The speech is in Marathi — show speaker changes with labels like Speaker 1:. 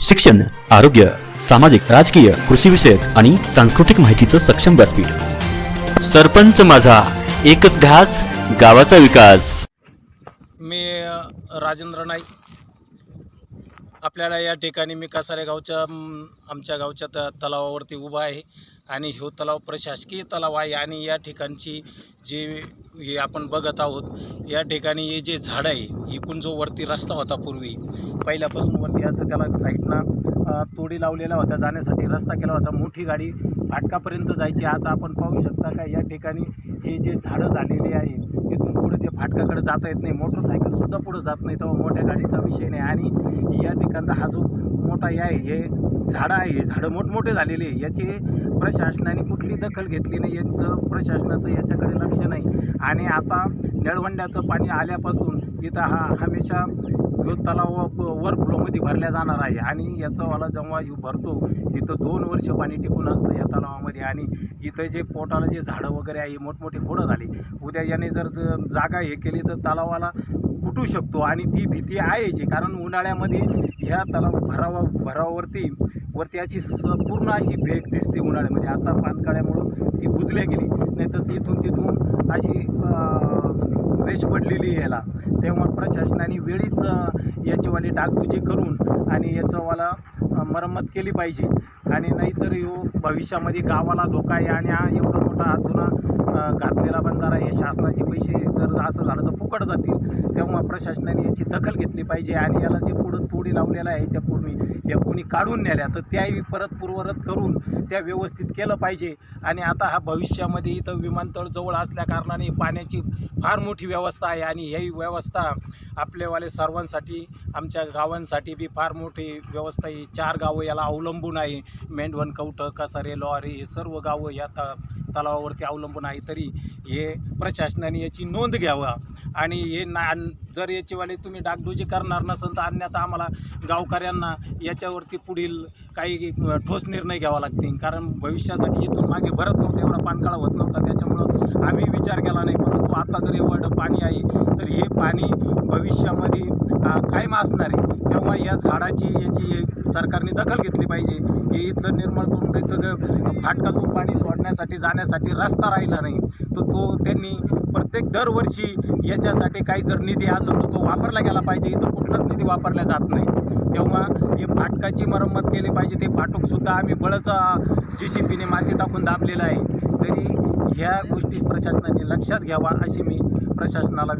Speaker 1: शिक्षण आरोग्य सामाजिक राजकीय कृषी विषयक आणि सांस्कृतिक माहितीचं सक्षम व्यासपीठ. सरपंच माझा एकच ध्यास गावाचा विकास.
Speaker 2: मी राजेंद्र नाईक. आपल्याला या ठिकाणी मी कासारे गावच्या आमच्या गावच्या त तलावावरती उभा आहे आणि ह्यो तलाव प्रशासकीय तलाव आहे आणि या ठिकाणची जी हे आपण बघत आहोत या ठिकाणी हे जे झाडं आहे इकून जो वरती रस्ता होता पूर्वी पहिल्यापासून वरती असं त्याला साईडनं तोडी लावलेल्या होत्या जाण्यासाठी रस्ता केला होता मोठी गाडी फाटकापर्यंत जायची. आज आपण पाहू शकता का या ठिकाणी हे जे झाडं झालेली आहे इथून पुढे ते फाटकाकडे जाता येत नाही. मोटरसायकलसुद्धा पुढे जात नाही तेव्हा मोठ्या गाडीचा विषय नाही. आणि या ठिकाणचा हा जो मोठा आहे हे झाडं आहे हे झाडं मोठमोठे झालेले आहे. याची प्रशासनाने कुठली दखल घेतली नाही यांचं प्रशासनाचं याच्याकडे लक्ष नाही. आणि आता नळवंड्याचं पाणी आल्यापासून इथं हा हमेशा जो तलाव ओव्हरफ्लोमध्ये भरल्या जाणार आहे. आणि याचा वाला जेव्हा भरतो इथं दोन वर्ष पाणी टिकून असतं या तलावामध्ये. आणि इथं जे पोटाला जे झाडं वगैरे आहे मोठमोठे फोडं झाली. उद्या याने जर जागा हे केली तर तलावाला फुटू शकतो. आणि ती भीती आहेची. कारण उन्हाळ्यामध्ये ह्या तलाव भरावा भरावावरती वरती अशी स पूर्ण अशी भेग दिसते उन्हाळ्यामध्ये. आता पानकाळ्यामुळं ती बुजल्या गेली. नाही तसं इथून तिथून अशी रेष पडलेली आहे याला. तेव्हा प्रशासनाने वेळीच याचीवाली डागडुजी करून आणि याचंवाला मरम्मत केली पाहिजे. आणि नाहीतर ह्यो भविष्यामध्ये गावाला धोका आहे आणि हा एवढा मोठा अजून अं, घातलेला बंधारा हे शासनाचे पैसे जर असं झालं तर फुकट जातील. तेव्हा प्रशासनाने याची दखल घेतली पाहिजे आणि याला जे पुढं तोडी लावलेलं आहे त्या पूर्वी या कोणी काढून नेल्या. तर त्याही परत पूर्वरत करून त्या व्यवस्थित केलं पाहिजे. आणि आता हा भविष्यामध्ये इथं विमानतळ जवळ असल्याकारणाने पाण्याची फार मोठी व्यवस्था आहे आणि ही व्यवस्था आपल्यावाले सर्वांसाठी आमच्या गावांसाठी बी फार मोठी व्यवस्था आहे. चार गावं याला अवलंबून आहे. मेंढवण कवठं कसारे लॉरी हे सर्व गावं यात तलावावरती अवलंबून आहे तरी हे प्रशासनाने याची नोंद घ्यावा. आणि हे ना जर याचीवाले तुम्ही डागडुजी करणार नसेल तर अन्यथा आम्हाला गावकऱ्यांना याच्यावरती पुढील काही ठोस निर्णय घ्यावा लागतील. कारण भविष्यासाठी इथून मागे भरत नव्हतं एवढा पाणकाळा होत नव्हता. त्याच्यामुळं आम्ही विचार केला नाही. परंतु आता जर एवढं पाणी आहे तर हे पाणी भविष्यामध्ये कायम असणार आहे. तेव्हा या झाडाची याची सरकारने दखल घेतली पाहिजे. हे इथलं निर्माण करून इथं फाटकातून पाणी सोडण्यासाठी जाण्यासाठी रस्ता राहिला नाही. तर तो त्यांनी प्रत्येक दरवर्षी याच्यासाठी काही जर निधी असेल तर तो वापरला गेला पाहिजे. इथं कुठलाच निधी वापरला जात नाही. तेव्हा हे फाटकाची मरम्मत केली पाहिजे. ते फाटकसुद्धा आम्ही बळच जी सी पीने माती टाकून दाबलेलं आहे. तरी ह्या गोष्टी प्रशासनाने लक्षात घ्यावा अशी मी प्रशासनाला